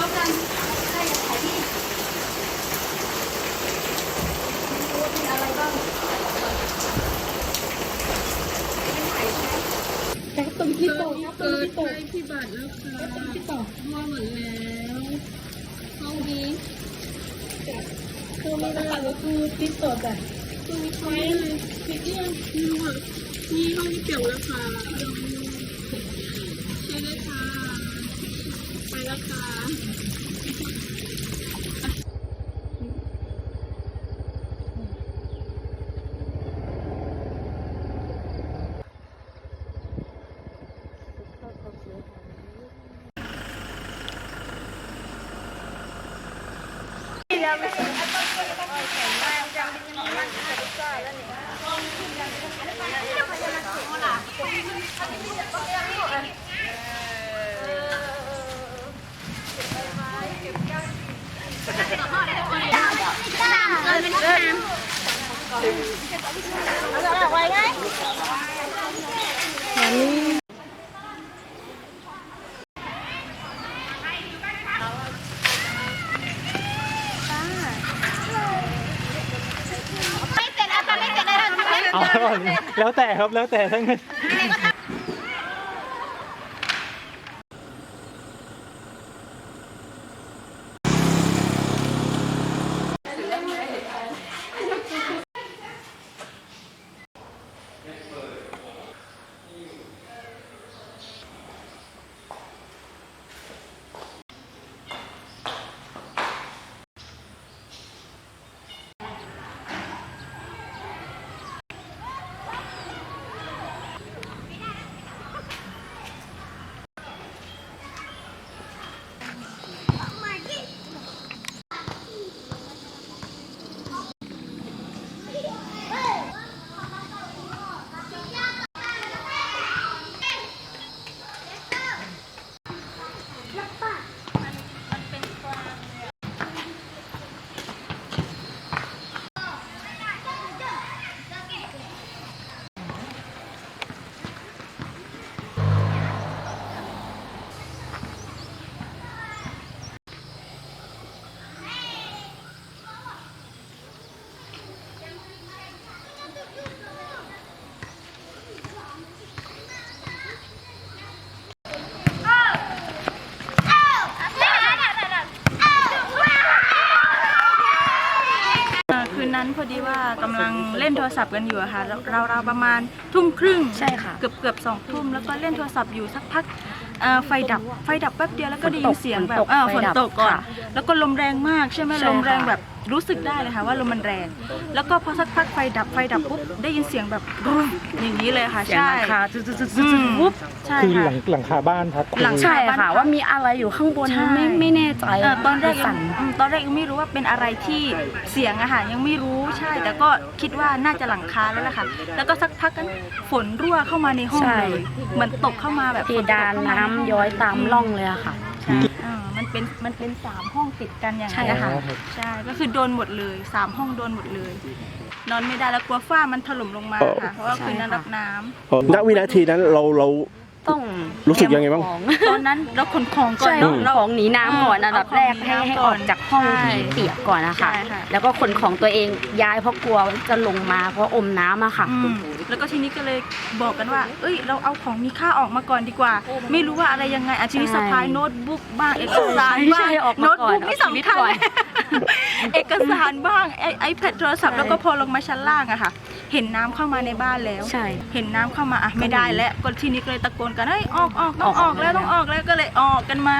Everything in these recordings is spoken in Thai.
แล้วกันใครอยากขายที่ดูว่ามีอะไรบ้างแต่ตุ้มที่โตนะตุ้มที่โตที่บัตรแล้วค่ะตุ้มที่โตทั่วหมดแล้วห้องนี้คือไม่ได้ก็คือที่โตแบบตู้นี้เขาไม่เลยปิดยังมีหมดมีห้องนี้เกี่ยวแล้วค่ะ ไปแล้วค่ะไม่เสร็จแล้วค่ะไม่เสร็ เอาแล้วแต่ครับแล้วแต่ทั้งนั้นเอ่อคืน นั้นพอดีว่ากำลังเล่นโทรศัพท์กันอยู่อะค่ะเราเราวๆประมาณทุ่มครึ่งใช่ค่ะ เกือบเกือบสองทุ่มแล้วก็เล่นโทรศัพท์อยู่สักพักเอ่อไฟดับไฟดับแป๊บเดียวแล้วก็ได้ยินเสียงแบบฝนตกเออไฟฝนดับตกก่อนค่ะแล้วก็ลมแรงมากใช่ไหมใช่ลมแรงค่ะแบบ รู้สึกได้เลยค่ะว่าลมมันแรง แล้วก็พอสักพักไฟดับไฟดับปุ๊บได้ยินเสียงแบบกรุ๊ปอย่างนี้เลยค่ะเสียงใช่หลังคาจุดจุดจุดอืจุดมวุบใช่คือหค่ะลังหลังคาบ้านครับหลังใช่ค่ะ ว่ามีอะไรอยู่ข้างบนใช่ ไม่ไม่แน่ใจเออตอนแรกยัสั่งนอืมตอนแรกยังไม่รู้ว่าเป็นอะไรที่เสียงอะค่ะยังไม่รู้ใช่ แต่ก็คิดว่าน่าจะหลังคาแล้วแหละค่ะ แล้วก็สักพักกันฝนรั่วเข้ามาในห้องใช่ เลยเหมือนตกเข้ามาแบบเพฝตกดานเข้มน้ำให้งย้อยตามร่องเลยอะค่ะ ใช่อ่ามัน เป็นมันเป็นสามห้องติดกันอย่างใช่นี้นนะคะครับ ใช่ ก็คือโดนหมดเลยสามห้องโดนหมดเลย นอนไม่ได้แล้วกลัวฝ้ามันถล่มลงมาค่ะ เพราะว่าคืนนั้นรับน้ำณวินาทีนั้นเราเรา ต้องรู้สึกยังไงบ้างเตรีมขอตอนนั้นเราขนของก่อนใช่เนาะเรา ของหนีน้ำก่อนเอออันดับแรกเอาของหนีให้ให้น้ำก่ออนอกจากห้องใช่ที่เปียกก่อนนะคะ ใช่ค่ะ แล้วก็ขนของตัวเองย้ายเพราะกลัวจะลงมาเพราะอมน้ำอะค่ะ อืมแล้วก็ทีนี้ก็เลยบอกกันว่า เอ้ย เราเอาของมีค่าออกมาก่อนดีกว่า ไม่รู้ว่าอะไรยังไงอาทีนี้ใช่สะพายโน้ตบุ๊กบ้างเอกสารใช่บ้างใช่ออกมาโน้ตก่อนบุ๊กนี่เอาชีวิตสำคัญก่อนเอกสารบ้างไอไอแพดโทรศัพท์ใช่ แล้วก็พอลงมาชั้นล่างอะค่ะ เห็นน้ำเข้ามาในบ้านแล้ว ใช่ เห็นน้ำเข้ามาอะไม่ได้แล้วก็ทีนี้ก็เลยตะโกนกันเฮ้ยออกออกต้องออออกกแล้วแล้วต้องออกแล้วก็เลยออกกันมา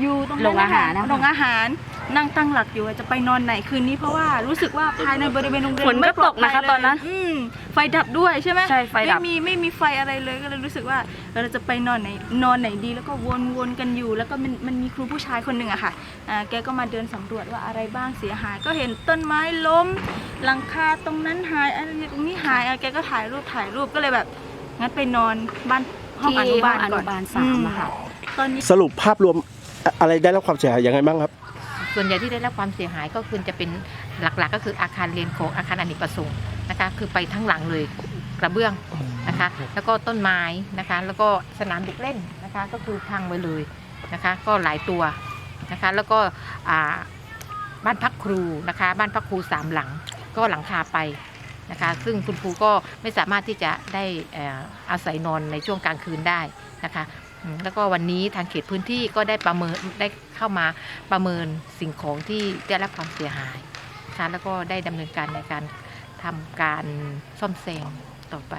อยู่ตรงนั้นโรงอาหารนะคะ โรงอาหาร นั่งตั้งหลักอยู่ว่าจะไปนอนไหนคืนนี้เพราะว่ารู้สึกว่าภายในบริเวณโรงเรียนฝนก็ไม่ปลอดตกนะคะภัยเลยตอนนั้นอืมไฟดับด้วยใช่ไหมใช่ไฟดับ ไม่มีไม่มีไฟอะไรเลยก็เลยรู้สึกว่าเราจะไปนอนไหนนอนไหนดีแล้วก็วนวนกันอยู่ แล้วก็มันมันมีครูผู้ชายคนหนึ่งอะค่ะอ่าแกก็มาเดินสำรวจว่าอะไรบ้างเสียหาย ก็เห็นต้นไม้ล้ม หลังคาตรงนั้นหายอะไรตรงนี้หายอะแกก็ถ่ายรูปถ่ายรูปก็เลยแบบงั้นไปนอนบ้านห้องอนุบาลที่ห้องอนุก่อนบาลสามอะค่ะ ตอนนี้ สรุปภาพรวมอะอะไรได้รับความเสียหายยังไงบ้างครับ ส่วนใหญ่ที่ได้รับความเสียหายก็คือจะเป็นหลักๆ ก็คืออาคารเรียนของอาคารอเนกประสงค์นะคะ คือไปทั้งหลังเลยกระเบื้องนะคะ แล้วก็ต้นไม้นะคะ แล้วก็สนามเด็กเล่นนะคะ ก็คือพังไปเลยนะคะ ก็หลายตัวนะคะ แล้วก็อ่าบ้านพักครูนะคะ บ้านพักครูสามหลัง ก็หลังคาไปนะคะ ซึ่งคุณครูก็ไม่สามารถที่จะได้เอ่ออาศัยนอนในช่วงกลางคืนได้นะคะอืม แล้วก็วันนี้ทางเขตพื้นที่ก็ได้ประเมินได้เข้ามาประเมินสิ่งของที่ได้รับความเสียหายค่ะแล้วก็ได้ดำเนินการในการทำการซ่อมแซมต่อไป